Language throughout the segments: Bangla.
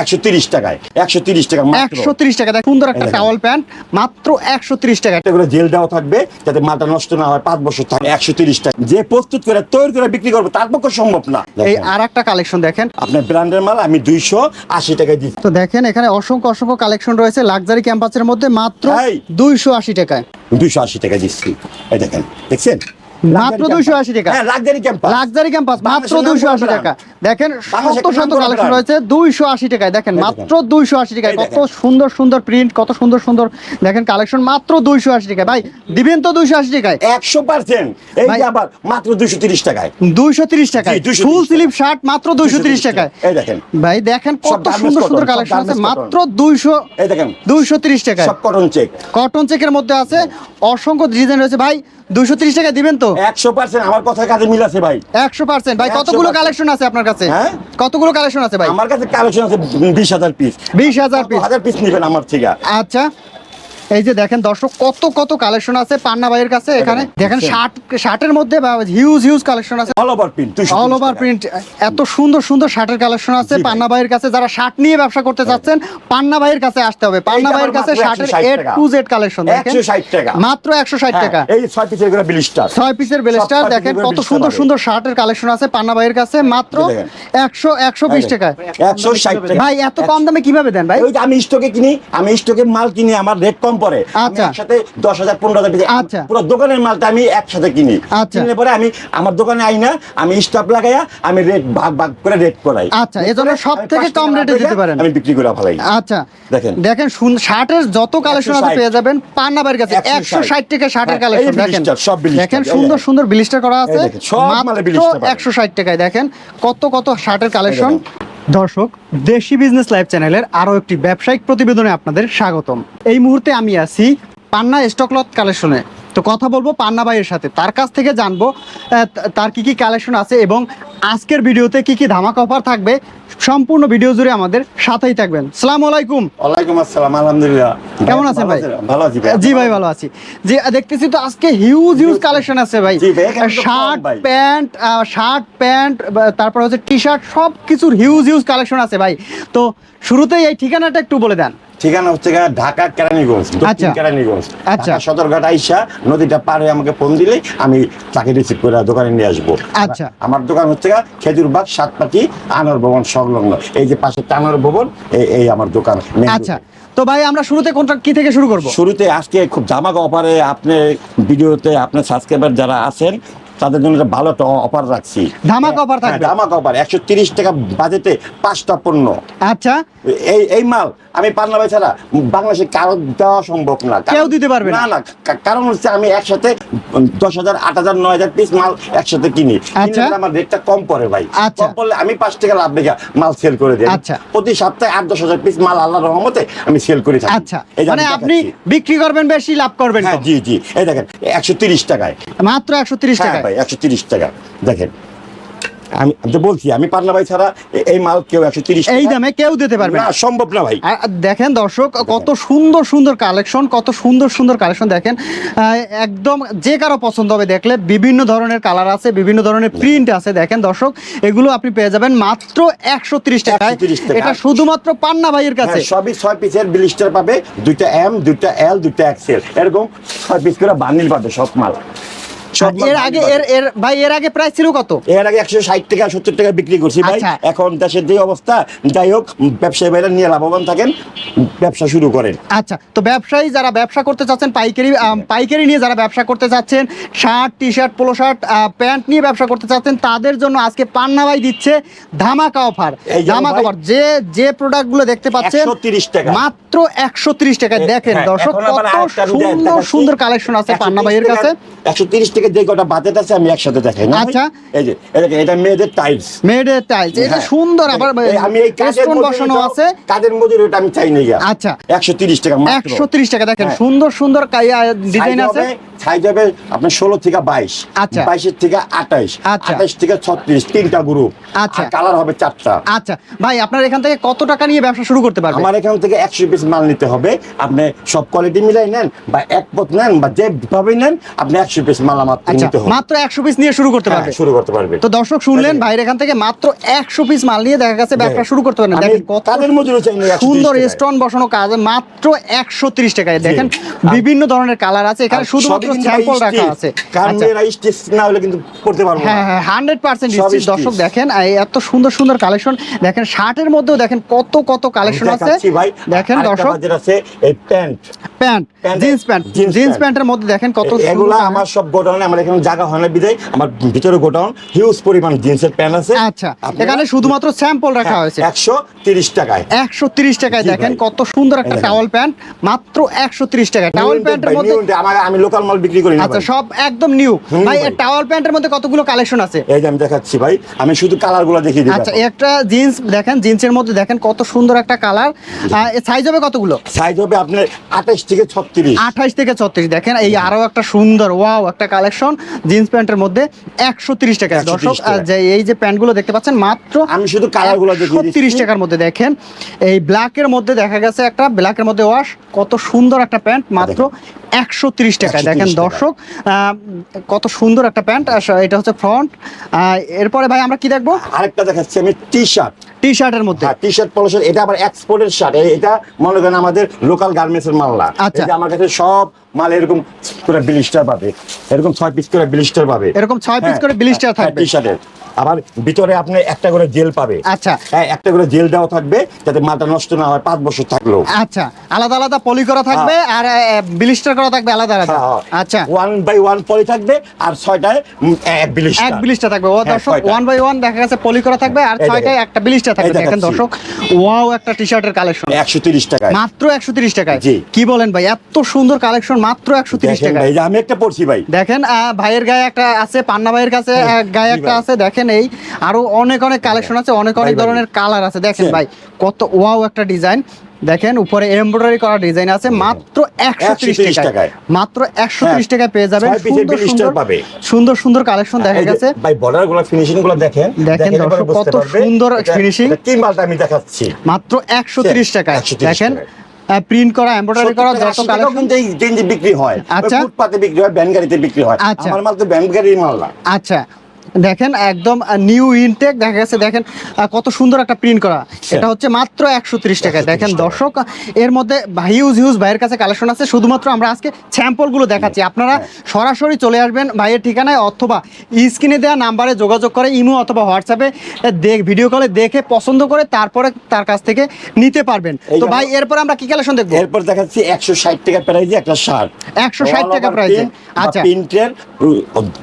একশো তিরিশ টাকায় একশো তিরিশ টাকা মাত্র। একশো তিরিশ টাকা। সুন্দর একটা টাওয়াল প্যান্ট মাত্র একশো তিরিশ টাকা। করে জেল দেওয়া থাকবে যাতে মালটা নষ্ট না হয় পাঁচ বছর থাকে একশো তিরিশ টাকা। যে প্রস্তুত করে তৈরি করে বিক্রি করব তার পক্ষে সম্ভব না। এই দেখেন, আর একটা কালেকশন দেখেন। আপনার ব্র্যান্ডের মাল আমি দুইশো আশি টাকায় দিচ্ছি। তো দেখেন এখানে অসংখ্য অসংখ্য কালেকশন রয়েছে লাক্সারি ক্যাম্পাসের মধ্যে মাত্র। দুইশো আশি টাকায়। দুইশো আশি টাকা দিচ্ছি। এই দেখেন দেখছেন? মাত্র 280 টাকা। হ্যাঁ লাক্সারি ক্যাম্পাস লাক্সারি ক্যাম্পাস মাত্র টাকা। দেখেন শত শত কালেকশন রয়েছে দুইশো আশি টাকায়। দেখেন মাত্র দুইশো আশি টাকায় কত সুন্দর সুন্দর প্রিন্ট কত সুন্দর সুন্দর। দেখেন কালেকশন মাত্র দুইশো আশি টাকায়। ভাই দিবেন তো দুইশো আশি টাকায়? একশো পার্সেন্ট। এই যে আবার মাত্র দুইশো তিরিশ টাকায়। দুইশো তিরিশ টাকায়। ফুল। স্লিপ শার্ট মাত্র দুইশো তিরিশ টাকায়। এই দেখেন। ভাই দেখেন কত সুন্দর সুন্দর কালেকশন আছে। মাত্র দুইশো এই দেখেন। দুইশো তিরিশ টাকায়। সব কটন চেক কটন চেকের মধ্যে আছে। অসংখ্য ডিজাইন রয়েছে। ভাই দুইশো তিরিশ টাকা দিবেন তো? একশো পার্সেন্ট আমার কথার কাছে মিল আছে ভাই। একশো পার্সেন্ট ভাই কতগুলো কালেকশন আছে আপনার কাছে? হ্যাঁ? কতগুলো কালেকশন আছে ভাই? আমার কাছে কালেকশন আছে বিশ হাজার পিস বিশ হাজার পিস হাজার পিস নেবেন আমার থেকে। আচ্ছা। এই যে দেখেন দর্শক কত কত কালেকশন আছে পান্না ভাইয়ের কাছে এখানে। দেখেন। শার্ট শার্টের মধ্যে হিউজ হিউজ কালেকশন আছে। All over print all over print এত সুন্দর সুন্দর শার্টের কালেকশন আছে। পান্না ভাইয়ের কাছে যারা শার্ট নিয়ে ব্যবসা করতে চাচ্ছেন পান্না ভাইয়ের কাছে আসতে হবে। পান্না ভাইয়ের কাছে শার্টের এ টু জেড কালেকশন দেখেন। 160 টাকা। মাত্র একশো ষাট টাকা। এই ছয় পিসের করে বিলিস্টার ছয় পিসের বেলেস্টার দেখেন কত সুন্দর সুন্দর শার্টের কালেকশন আছে পান্না ভাইয়ের কাছে মাত্র এই দেখেন। একশো একশো বিশ টাকায়। একশো ষাট টাকা। ভাই এত কম দামে কীভাবে দেন ভাই? ওই যে আমি স্টকে কিনি আমি স্টকে মাল কিনি আমার রেট কম পড়ে আচ্ছা। একসাথে দশ হাজার পনেরো হাজার আচ্ছা। পুরো দোকানের মালটা আমি একসাথে কিনি আচ্ছা। কিনলে পরে আমি আমার দোকানে আই না আমি লাগাইয়া আমি রেট ভাগ ভাগ করে রেট করাই আচ্ছা, এজন্য সব থেকে কম রেটে দিতে পারেন। আমি বিক্রি করে ফেলাই আচ্ছা দেখেন। দেখেন শুন- শার্টের যত কালেকশন আছে পেয়ে যাবেন পান্না ভাইয়ের কাছে 160 একশো ষাট টাকা শার্টের কালেকশন দেখেন সব দেখেন সুন্দর। সুন্দর বিলিস্টার করা আছে সব মালে একশো ষাট টাকায় দেখেন কত কত শার্টের কালেকশন। দর্শক, দেশি বিজনেস লাইভ চ্যানেলের আরও একটি ব্যবসায়িক প্রতিবেদনে আপনাদের স্বাগতম। এই মুহূর্তে আমি আছি পান্না স্টকলত কালেকশনে। তো কথা বলব পান্না ভাইয়ের সাথে। তার কাছ থেকে জানব তার কি কি কালেকশন আছে এবং আজকের ভিডিওতে কি কি ধামাকা অফার থাকবে সম্পূর্ণ ভিডিও জুড়ে আমাদের সাথেই থাকবেন। সালাম আলাইকুম। ওয়ালাইকুম আসসালাম আলহামদুলিল্লাহ। কেমন আছেন ভাই? ভালো আছি ভাই। জি ভাই ভালো আছি। জি দেখতেছি তো আজকে হিউজ হিউজ কালেকশন আছে ভাই। শার্ট। প্যান্ট শার্ট প্যান্ট তারপর হচ্ছে টি শার্ট সব কিছুর হিউজ হিউজ কালেকশন আছে ভাই। তো শুরুতেই এই ঠিকানাটা একটু বলে দেন। ঠিকানা হচ্ছে ঢাকা কেরানীগঞ্জ আচ্ছা। কেরানীগঞ্জ। আচ্ছা। সদরঘাট আইসা নদীটা পার হয়ে আমাকে ফোন দিলেই আমি তাকে রিসিভ করে দোকানে নিয়ে আসব। আচ্ছা। আমার দোকান হচ্ছে খেজুরবাগ সাতপাটি আনোয়ার ভবন সংলগ্ন। এই যে পাশে আনোয়ার ভবন এই আমার দোকান আচ্ছা। তো ভাই আমরা শুরুতে কোনটা কি থেকে শুরু করব? শুরুতে আজকে খুব জামাক অফারে আপনি ভিডিওতে আপনার সাবস্ক্রাইবার যারা আছেন তাদের জন্য একটা ভালো একটা অফার রাখছি। ধামাকা offer থাকবে? হ্যাঁ, ধামাকা অফার একশো তিরিশ টাকা বাজেটে পাঁচটা পণ্য। আচ্ছা। এই এই মাল আমি পান্না ভাই ছাড়া বাংলাদেশে কারও দেওয়া সম্ভব না। কেউ দিতে পারবে না? না কারণ হচ্ছে আমি একসাথে দশ হাজার আট হাজার নয় হাজার পিস মাল একসাথে কিনি। আচ্ছা। পরে আমার রেটটা কম পড়ে ভাই। আচ্ছা। কম পড়লে আমি পাঁচ টাকা লাভ রেখে মাল সেল করে দিই। আচ্ছা। প্রতি সপ্তাহে আট দশ হাজার পিস মাল আল্লাহ রহমতে আমি সেল করে আচ্ছা। মানে আপনি বিক্রি করবেন বেশি লাভ করবেন হ্যাঁ জি জি। এই দেখেন একশো তিরিশ টাকায়। মাত্র একশো তিরিশ হ্যাঁ টাকা ভাই একশো তিরিশ টাকা। দেখেন আমি তো বলছি আমি পান্না ভাই ছাড়া এই মাল কেউ একশো তিরিশ এই দামে কেউ দিতে পারবে না। সম্ভব না ভাই। দেখেন দর্শক কত সুন্দর সুন্দর কালেকশন কত সুন্দর সুন্দর কালেকশন দেখেন। একদম যে কারও পছন্দ হবে দেখলে বিভিন্ন ধরনের কালার আছে বিভিন্ন ধরনের প্রিন্ট আছে। দেখেন দর্শক এগুলো আপনি পেয়ে যাবেন মাত্র একশো তিরিশ টাকায়। 130 টাকা। এটা শুধুমাত্র পান্না ভাইয়ের কাছে। হ্যাঁ, সবই ছয় পিসের ব্লিস্টার পাবে দুইটা এম দুইটা এল দুইটা এক্সেল এরকম ছয় পিস করে বান্ডিল পাবে সব মাল। এর আগে এর এর ভাই এর আগে প্রাইস ছিল কত? এর আগে একশো ষাট টাকা সত্তর টাকা বিক্রি করছি ভাই। আচ্ছা। এখন দেশের যে অবস্থা যাই হোক ব্যবসায়ী ভাইরা নিয়ে লাভবান থাকেন ব্যবসা শুরু করেন। আচ্ছা তো ব্যবসায়ী যারা ব্যবসা করতে চাচ্ছেন পাইকারি পাইকারি নিয়ে যারা ব্যবসা করতে চাচ্ছেন shirt T shirt polo shirt pant নিয়ে ব্যবসা করতে চাচ্ছেন তাদের জন্য আজকে পান্না ভাই দিচ্ছে ধামাকা অফার। ধামাকা অফার। যে যে প্রোডাক্টগুলো দেখতে পাচ্ছেন 130 টাকা। মাত্র একশো তিরিশ টাকায় দেখেন হ্যাঁ, দর্শক কত সুন্দর। সুন্দর কালেকশন আছে পান্না ভাইয়ের কাছে। একশো তিরিশ থেকে যে কটা বাজেট আছে আমি একসাথে দেখাই না আচ্ছা। এই যে এটা এটা মেয়েদের টাইলস মেয়েদের টাইলস এটা হ্যাঁ। সুন্দর আবার আমি এই কাজের বসানো আছে কাজের মজুরি এটা আমি চাই না আচ্ছা। একশো তিরিশ টাকা মাত্র একশো তিরিশ টাকা দেখেন হ্যাঁ। সুন্দর সুন্দর ডিজাইন আছে সাইজ হবে আপনার ষোলো থেকে বাইশ আচ্ছা। বাইশের থেকে আঠাইশ আচ্ছা। আঠাইশ থেকে ছত্রিশ তিনটা গ্রুপ আচ্ছা। কালার হবে চারটা। আচ্ছা। ভাই আপনার এখান থেকে কত টাকা নিয়ে ব্যবসা শুরু করতে পারবেন আমার এখান থেকে একশো পিস মাল নিতে হবে। আপনি সব কোয়ালিটি মিলাই নেন বা এক পথ নেন বা যেভাবে নেন আপনি একশো পিস মাল আমার আচ্ছা নিতে হবে। মাত্র একশো পিস নিয়ে শুরু করতে হ্যাঁ, পারবে? শুরু করতে পারবে। তো দর্শক শুনলেন ভাইয়ের এখান থেকে মাত্র একশো পিস মাল নিয়ে দেখা গেছে ব্যবসা শুরু করতে আমি দেখেন কত সুন্দর। স্টোন বসানো কাজ মাত্র একশো ত্রিশ টাকায়। দেখেন বিভিন্ন ধরনের কালার আছে। এখানে শুধুমাত্র স্যাম্পল রাখা আছে। কারণ স্টিচ না হলে কিন্তু করতে পারব হ্যাঁ হ্যাঁ হান্ড্রেড পার্সেন্ট সব দর্শক দেখেন এত সুন্দর সুন্দর কালেকশন দেখেন শার্টের মধ্যেও দেখেন কত কত কালেকশন আছে। দেখেন দর্শক। বাজার আছে এই pant. Pant jeans pant. Jeans প্যান্টের মধ্যে দেখেন কত সুন্দর। আমার সব গোডাউনে আমার এখানে জায়গা হয় না বিদায়। আমার ভিতরে গোডাউন হিউজ পরিমাণ জিন্সের প্যান্ট আছে। আচ্ছা এখানে শুধুমাত্র স্যাম্পল রাখা হয়েছে। একশো তিরিশ টাকায়। একশো তিরিশ টাকায় দেখেন কত সুন্দর একটা টাওয়াল প্যান্ট মাত্র একশো তিরিশ টাকা টাওয়াল প্যান্টের মধ্যে আমি লোকাল মাল বিক্রি করি আচ্ছা সব একদম নিউ ভাই। টাওয়াল প্যান্টের মধ্যে কতগুলো কালেকশন আছে? এই যে আমি দেখাচ্ছি ভাই আমি শুধু কালারগুলো দেখিয়ে দিই আচ্ছা একটা জিন্স দেখেন জিন্সের মধ্যে দেখেন কত সুন্দর একটা কালার সাইজ হবে কতগুলো? সাইজ হবে আপনার আঠাশ থেকে ছত্রিশ। আঠাইশ থেকে ছত্রিশ। দেখেন এই আরও একটা সুন্দর ওয়াও একটা কালেকশন জিন্স প্যান্টের মধ্যে একশো তিরিশ টাকা 130 দর্শক যে এই যে প্যান্টগুলো দেখতে পাচ্ছেন মাত্র আমি শুধু কালারগুলো দেখিয়ে দিচ্ছি। তিরিশ টাকার মধ্যে দেখেন। এই ব্ল্যাকের মধ্যে দেখা গেছে একটা ব্ল্যাকের মধ্যে ওয়াশ কত সুন্দর একটা প্যান্ট মাত্র একশো তিরিশ টাকায়। 130 দেখেন দর্শক কত সুন্দর একটা প্যান্ট এটা হচ্ছে ফ্রন্ট। এরপরে ভাই আমরা কি দেখব? আরেকটা দেখাচ্ছি আমি টি শার্ট টি শার্টের মধ্যে। হ্যাঁ টি শার্ট পলো শার্ট এটা আবার এক্সপোর্টের শার্ট এটা মনে করেন আমাদের লোকাল গার্মেন্টস এর মাল্লা না আচ্ছা। আমার কাছে সব মাল এরকম করে বিলিস্টার পাবে। এরকম ছয় পিস করে বিলিস্টার পাবে। এরকম ছয় পিস করে ব্লিস্টার থাকবে। টি শার্টের আবার ভিতরে আপনি একটা করে জেল পাবে। আচ্ছা। হ্যাঁ একটা করে জেল দেওয়া থাকবে যাতে মালটা নষ্ট না হয় পাঁচ বছর থাকল আচ্ছা আলাদা আলাদা পলি করা থাকবে আর বিলিস্টার করা থাকবে আলাদা আলাদা। আচ্ছা। ওয়ান বাই ওয়ান পলি থাকবে আর ছয়টায় এক বিলিস্টার। এক বিলিস্টার থাকবে। ও হ্যাঁ, দর্শক ওয়ান বাই ওয়ান দেখা গেছে পলি করা থাকবে আর ছয়টায়। একটা বিলিস্টার থাকবে। দেখেন দর্শক ওয়াও একটা টি শার্টের কালেকশন একশো তিরিশ টাকায়। মাত্র একশো তিরিশ টাকায়। জি। কি বলেন ভাই? এত সুন্দর কালেকশন মাত্র একশো তিরিশ টাকায়। এই যে আমি একটা পড়ছি ভাই। দেখেন আহ, ভাইয়ের গায়ে একটা আছে পান্না ভাইয়ের কাছে গায়ে একটা আছে। দেখেন এই আরও অনেক অনেক কালেকশন আছে অনেক অনেক। ধরনের কালার আছে। দেখেন ভাই কত ওয়াও একটা ডিজাইন দেখেন উপরে এমব্রয়ডারি করা ডিজাইন আছে মাত্র একশো তিরিশ 130 টাকায়। মাত্র একশো হ্যাঁ, তিরিশ টাকায় পেয়ে যাবেন। সুন্দর সুন্দর পাবে। সুন্দর সুন্দর কালেকশন দেখা গেছে। ভাই বর্ডারগুলো ফিনিশিংগুলো দেখেন। দেখেন দর্শক, কত সুন্দর। মালটা আমি দেখাচ্ছি? মাত্র একশো তিরিশ টাকায়। দেখেন প্রিন্ট করা এমব্রয়ডারি করা যত কালেকশন এই বিক্রি হয়। ফুটপাতে বিক্রি হয় ব্যান গাড়িতে বিক্রি হয়। আমার মাল তো ব্যান মাল আচ্ছা। দেখেন একদম নিউ ইনটেক দেখা গেছে দেখেন কত সুন্দর একটা প্রিন্ট করা। এটা হচ্ছে মাত্র একশো ত্রিশ টাকায়। দেখেন দর্শক এর মধ্যে হিউজ হিউজ ভাইয়ের কাছে কালেকশন আছে। শুধুমাত্র আমরা আজকে স্যাম্পলগুলো দেখাচ্ছি। আপনারা সরাসরি চলে আসবেন ভাইয়ের ঠিকানায় অথবা স্ক্রিনে দেওয়া নাম্বারে যোগাযোগ করে ইমো অথবা হোয়াটসঅ্যাপে দেখ ভিডিও কলে দেখে পছন্দ করে তারপরে তার কাছ থেকে নিতে পারবেন। তো ভাই এরপর আমরা কি কালেকশন দেখব? এরপর দেখাচ্ছি একশো ষাট টাকা প্রাইজে একটা শার্ট 160 টাকা price এ? আচ্ছা। আচ্ছা প্রিন্টের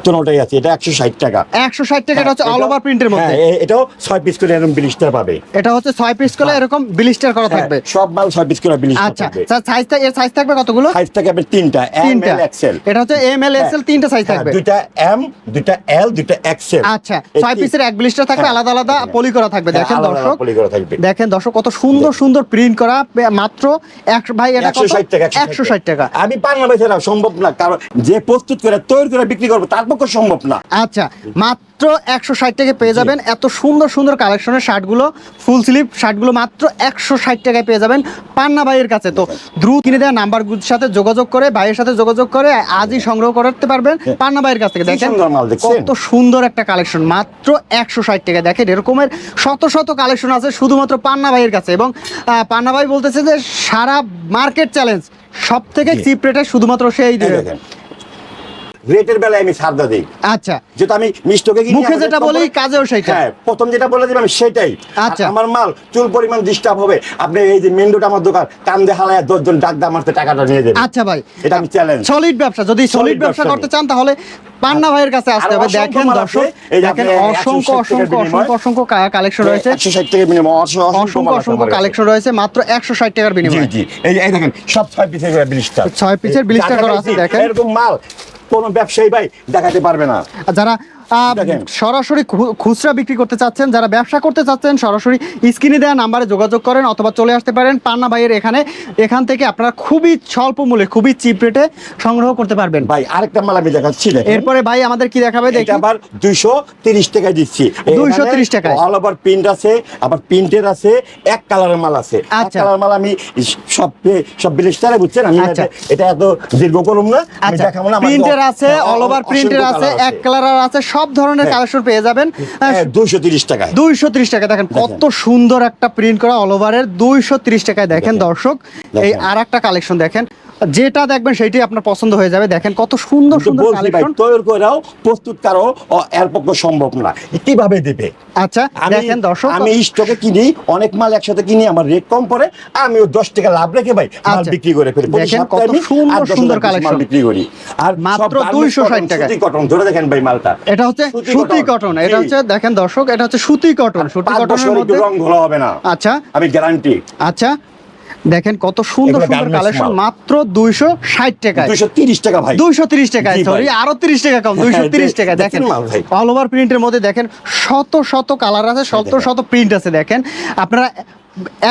দুটোটাই আছে। এটা একশো ষাট টাকা। একশো ষাট টাকা হচ্ছে অল ওভার প্রিন্টের মধ্যে। হ্যাঁ, এটাও ছয় পিস করে এরকম বিলিস্টার পাবে। এটা হচ্ছে ছয় পিস করে এরকম বিলিস্টার করা হ্যাঁ, থাকবে। সব মাল ছয় পিস করে বিলিস্টার আচ্ছা থাকবে সাইজ এর সাইজ থাকবে কতগুলো? সাইজ থাকে আপনার তিনটা এম এল এক্সেল এটা হচ্ছে এম এল এস এল তিনটা সাইজ থাকবে। দুইটা এম দুইটা এল দুইটা এক্সেল আচ্ছা ছয় পিসের এক ব্লিস্টার থাকবে হ্যাঁ, আলাদা আলাদা হ্যাঁ। পলি করা থাকবে। হ্যাঁ, দেখেন দর্শক পলি করা থাকবে। দেখেন দর্শক কত সুন্দর সুন্দর প্রিন্ট করা মাত্র এক ভাই এটা একশো ষাট টাকা একশো ষাট টাকা। আমি পারলাম এছাড়া সম্ভব না কারণ যে প্রস্তুত করে তৈরি করে বিক্রি করব তার পক্ষে সম্ভব না। আচ্ছা মাত্র একশো ষাট টাকায় পেয়ে যাবেন। এত সুন্দর সুন্দর কালেকশনের শার্টগুলো ফুল স্লিভ শার্টগুলো মাত্র একশো ষাট টাকায় পেয়ে যাবেন পান্না ভাইয়ের কাছে। তো দ্রুত কিনে দেওয়া নাম্বারগুলোর সাথে যোগাযোগ করে ভাইয়ের সাথে যোগাযোগ করে আজই সংগ্রহ করতে পারবেন পান্না ভাইয়ের কাছ থেকে। দেখেন সুন্দর কত সুন্দর একটা কালেকশন মাত্র একশো ষাট টাকায় দেখেন এরকমের শত শত কালেকশন আছে শুধুমাত্র পান্না ভাইয়ের কাছে এবং আহ, পান্না ভাই বলতেছে যে সারা মার্কেট চ্যালেঞ্জ সব থেকে চিপ রেটে শুধুমাত্র সেই দেবে। রেটের বেলায় আমি ছাড় দিই। আচ্ছা। যেটা আমি মিষ্টকে মুখে যেটা বলি, কাজেও সেইটা। হ্যাঁ প্রথম যেটা বলে দিলাম সেটাই। আচ্ছা। আমার মাল চুল পরিমাণ ডিস্টার্ব হবে। আপনি এই যে মেন রোড আমার দোকান কান্দে হালায় দশজন ডাক আমার থেকে টাকাটা নিয়ে দেবে আচ্ছা ভাই এটা আমি চ্যালেঞ্জ সলিড ব্যবসা যদি সলিড ব্যবসা করতে চান তাহলে পান্না ভাইয়ের কাছে আসতে হবে। অসংখ্য দেখেন দর্শক এই দেখেন অসংখ্য 160 টাকার অসংখ্য অসংখ্য অসংখ্য কালেকশন রয়েছে। একশো ষাট টাকা বিনিময় অসংখ্য অসংখ্য। কালেকশন রয়েছে মাত্র একশো ষাট টাকার জি বিনিময়ে। জি। এই এই দেখেন সব ছয় পিসের বিলিস্টার। ছয় পিসের blister করা আছে, দেখেন। এরকম মাল। কোনো ব্যবসায়ী ভাই দেখাতে পারবে না যারা। সরাসরি খুচরা বিক্রি করতে চাচ্ছেন যারা ব্যবসা করতে চাচ্ছেন সরাসরি স্ক্রিনে দেওয়া নাম্বারে যোগাযোগ করেন অথবা চলে আসতে পারেন। পান্না ভাইয়ের এখানে এখান থেকে আপনারা খুবই স্বল্প মূল্যে খুবই চিপ রেটে সংগ্রহ করতে পারবেন। ভাই আরেকটা মাল আমি দেখাচ্ছি এরপরে ভাই আমাদের কি দেখাবে দেখি? আবার দুইশো তিরিশ টাকায় দিচ্ছি। 230 টাকায়। অল ওভার প্রিন্ট আছে আবার প্রিন্টের আছে এক কালারের মাল আছে। এক আচ্ছা। কালার মাল আমি সব সব বিলিস্টারে বুঝছেন আমি আচ্ছা। এটা- এত দীর্ঘ করুম না আমি আচ্ছা। দেখাবো না প্রিন্টের আছে অল ওভার প্রিন্টের আছে এক কালার আছে সব ধরনের হ্যাঁ। কালেকশন পেয়ে যাবেন। দুইশো তিরিশ টাকায়। দুইশো ত্রিশ টাকা দেখেন কত সুন্দর একটা প্রিন্ট করা অল ওভারের দুইশো ত্রিশ টাকায় দেখেন দেখেন। দর্শক এই আর একটা কালেকশন দেখেন। যেটা দেখবেন সেইটাই আপনার পছন্দ হয়ে যাবে। দেখেন কত সুন্দর সুন্দর কালেকশন তৈরি করেও প্রস্তুত কারও এর পক্ষে সম্ভব না। কীভাবে দেবে? আচ্ছা দেখেন দর্শক আমি স্টকে কিনি অনেক মাল একসাথে কিনি আমার রেট কম পড়ে আমিও দশ টাকা লাভ রেখে ভাই মাল আচ্ছা। বিক্রি করে ফেলি। দেখেন কত সুন্দর সুন্দর কালেকশন মাল বিক্রি করি। আর মাত্র সব 260 garments টাকায়। সুতি কটন ধরে দেখেন ভাই মালটা। এটা হচ্ছে সুতি কটন এটা হচ্ছে দেখেন দর্শক এটা হচ্ছে সুতি কটন সুতি কটনের মধ্যে রং ঘোলা হবে না। আচ্ছা। আমি গ্যারান্টি আচ্ছা। দেখেন কত সুন্দর সুন্দর কালেকশন মাত্র দুইশো ষাট টাকায়। দুইশো তিরিশ টাকা ভাই। দুইশো তিরিশ টাকায় সরি আরও তিরিশ টাকা কম দুইশো তিরিশ হ্যাঁ, টাকা দেখেন। অল ওভার প্রিন্টের মধ্যে দেখেন শত শত কালার আছে শত শত প্রিন্ট আছে দেখেন। আপনারা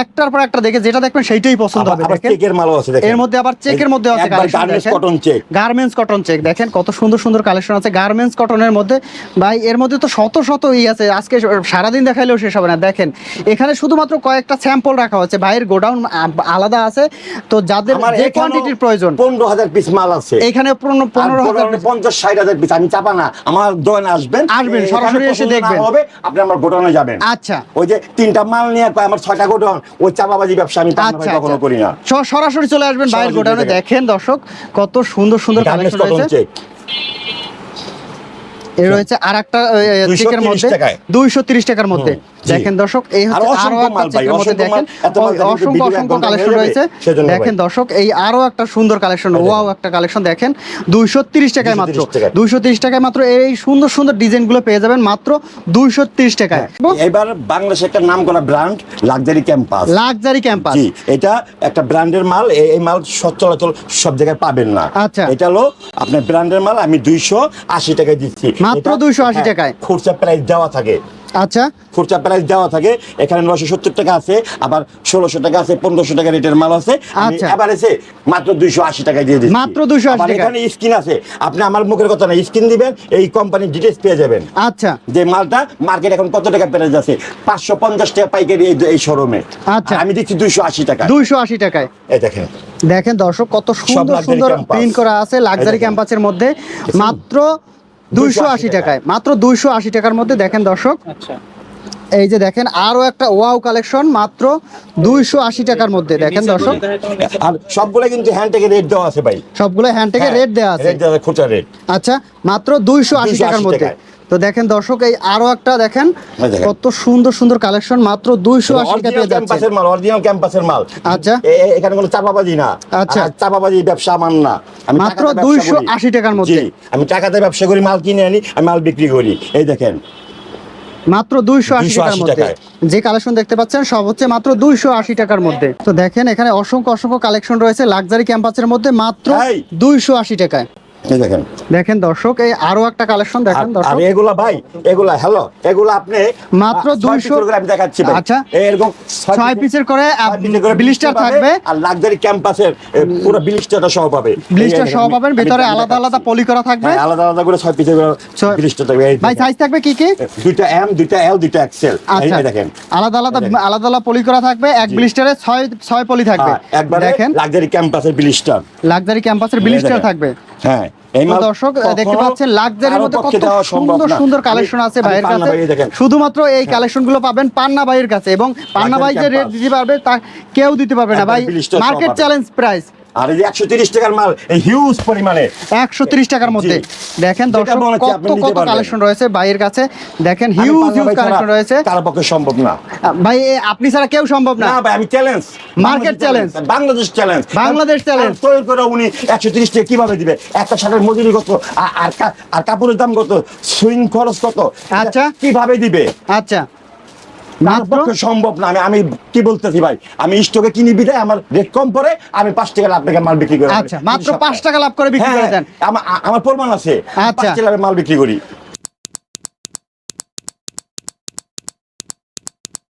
একটার পর একটা দেখে যেটা দেখবেন সেইটাই পছন্দ হবে চেকের মালও আছে দেখেন। এর মধ্যে আবার চেকের মধ্যে আছে garments cotton check garments cotton check দেখেন কত সুন্দর সুন্দর কালেকশন আছে গার্মেন্টস কটনের মধ্যে। ভাই এর মধ্যে তো শত শত ই আছে আজকে সারাদিন দেখাইলেও শেষ হবে না। দেখেন এখানে শুধুমাত্র কয়েকটা স্যাম্পল রাখা হচ্ছে ভাইয়ের গোডাউন আলাদা আছে। তো যাদের যে কোয়ান্টিটির প্রয়োজন। পনেরো হাজার পিস মাল আছে। এখানে পনেরো হাজার পঞ্চাশ ষাট হাজার পিস আমি চাপা না। আমার দোকানে আসবেন। আসবেন, সরাসরি এসে দেখবেন। হবে আপনি আমার গোডাউনে যাবেন। আচ্ছা। ওই যে তিনটা মাল নিয়ে কয় আমার ছয়টা গোডাউন ওই চাপাবাজি ব্যবসা আমি ভাই আচ্ছা কখনো আচ্ছা। করি না সরাসরি চলে আসবেন বাইরের গোডাউনে দেখেন। দর্শক কত সুন্দর সুন্দর কালেকশন রয়েছে এ রয়েছে আর একটা 230 চেকের মধ্যে দুইশো তিরিশ টাকার মধ্যে। দেখেন দর্শক এই হচ্ছে আরও একটা মধ্যে অসংখ্য দেখেন অসংখ্য অসংখ্য কালেকশন রয়েছে। দেখেন দর্শক এই আরও একটা সুন্দর কালেকশন ওয়াও একটা কালেকশন দেখেন দুইশো তিরিশ টাকায় মাত্র দুইশো তিরিশ টাকায়। মাত্র এই সুন্দর সুন্দর পেয়ে যাবেন মাত্র দুইশো তিরিশ টাকায়। এবার বাংলাদেশে একটা নাম করা brand luxury campus luxury campus এটা একটা ব্র্যান্ডের মাল এই মাল সচলাচল সব জায়গায় পাবেন না। আচ্ছা। এটা হলো আপনার ব্র্যান্ডের মাল আমি দুইশো আশি টাকায় দিচ্ছি। মাত্র দুইশো 280 হ্যাঁ, টাকায়। খুচরা প্রাইস দেওয়া থাকে। আচ্ছা। খুচরা প্রাইস দেওয়া থাকে এখানে নশো সত্তর টাকা আছে আবার ষোলোশো টাকা আছে পনেরোশো টাকা রেটের মাল আছে। আচ্ছা। এবার এসে মাত্র দুইশো আশি টাকায় দিয়ে দিচ্ছি। মাত্র 280 আবার টাকায়। এখানে স্কিন আছে। আপনি আমার মুখের কথা না স্কিন দিবেন এই কোম্পানির ডিটেলস পেয়ে যাবেন। আচ্ছা। যে মালটা মার্কেট এখন কত টাকা প্রাইস আছে? পাঁচশো পঞ্চাশ টাকা পাইকারি এই শোরুমে আচ্ছা। আমি দিচ্ছি দুইশো আশি টাকা দুইশো আশি টাকায়। এই দেখেন। দেখেন দর্শক কত সুন্দর সুন্দর প্রিন্ট করা আছে লাক্সারি। ক্যাম্পাসের মধ্যে। মাত্র দুইশো আশি টাকায় মাত্র দুইশো আশি টাকার মধ্যে দেখেন দর্শক। এই যে দেখেন আরও একটা ওয়াও কালেকশন মাত্র দুইশো আশি টাকার মধ্যে দেখেন দর্শক। আর সবগুলো কিন্তু হ্যান্ড থেকে রেট দেওয়া আছে ভাই। সবগুলো হ্যান্ড থেকে রেট দেওয়া আছে। খুচরা রেট আচ্ছা মাত্র দুইশো আশি টাকার মধ্যে। তো দেখেন দর্শক এই আরও একটা দেখেন কত সুন্দর সুন্দর কালেকশন মাত্র দুইশো আশি টাকা ক্যাম্পাসের মাল অরিজিনাল ক্যাম্পাসের মাল। আচ্ছা। এখানে কোনো চাপাবাজি না। আচ্ছা। চাপাবাজি ব্যবসা আমার না। আমি মাত্র করি। 280 টাকার মধ্যে। আমি টাকাতে ব্যবসা করি মাল কিনে আনি আমি মাল বিক্রি করি। এই দেখেন। মাত্র দুইশো আশি টাকার মধ্যে। যে কালেকশন দেখতে পাচ্ছেন সব হচ্ছে মাত্র দুইশো আশি টাকার মধ্যে। তো দেখেন এখানে অসংখ্য অসংখ্য কালেকশন রয়েছে লাক্সারি ক্যাম্পাসের মধ্যে মাত্র দুইশো আশি টাকায়। দেখেন। দেখেন দর্শক এই আরও একটা কালেকশন দেখেন আর দর্শক। এগুলা ভাই এগুলা হ্যালো এগুলা আপনি মাত্র 200 piece দেখাচ্ছি আচ্ছা। এরকম ছয় পিসের করে ছয় piece করে ব্লিস্টার থাকবে। আর লাক্সারি ক্যাম্পাসের পুরো ব্লিস্টারটা সহ পাবে। ব্লিস্টার সহ পাবেন ভিতরে আলাদা আলাদা পলি করা থাকবে। হ্যাঁ, আলাদা আলাদা করে ছয় পিসের ব্লিস্টার থাকবে। ভাই সাইজ থাকবে কি কি? দুইটা এম দুইটা এল দুইটা এক্সেল আচ্ছা। দেখেন। আলাদা আলাদা আলাদা আলাদা পলি করা থাকবে এক। ব্লিস্টারে ছয় ছয় পলি থাকবে। হ্যাঁ, একবারে দেখেন। লাক্সারি ক্যাম্পাসের ব্লিস্টার। লাক্সারি ক্যাম্পাসের ব্লিস্টার থাকবে। হ্যাঁ দর্শক দেখতে পাচ্ছেন লাক্সারির মধ্যে কত সুন্দর সুন্দর কালেকশন আছে ভাইয়ের কাছে। শুধুমাত্র এই কালেকশনগুলো পাবেন পান্না ভাইয়ের কাছে এবং পান্না ভাই যে রেট দিতে পারবে তা কেউ দিতে পারবে না ভাই। মার্কেট চ্যালেঞ্জ প্রাইস আর এই যে একশো তিরিশ টাকার মাল এই হিউজ পরিমাণে। একশো তিরিশ টাকার মধ্যে। দেখেন দর্শক কত কত কালেকশন রয়েছে ভাইয়ের কাছে। দেখেন হিউজ হিউজ কালেকশন রয়েছে। কারও পক্ষে সম্ভব না। ভাই আপনি ছাড়া কেউ সম্ভব না। না ভাই আমি challenge Market challenge। Bangladesh challenge Bangladesh challenge। তৈরি করে উনি একশো তিরিশ টাকা কীভাবে দিবে? একটা শার্টের মজুরি কত? আর- আর আর কাপড়ের দাম কত? সুইং খরচ কত? আচ্ছা। কীভাবে দিবে? আচ্ছা। মাত্র? পক্ষে সম্ভব না। আমি আমি কি বলতেছি ভাই? আমি স্টকে কিনি বিদায় আমার রেট কম পড়ে আমি পাঁচ টাকা লাভ টাকা মাল বিক্রি করি। আচ্ছা মাত্র পাঁচ টাকা লাভ করে বিক্রি হ্যাঁ করে দেন আমার আমার প্রমাণ আছে। আচ্ছা। পাঁচ টাকা লাভে মাল বিক্রি করি।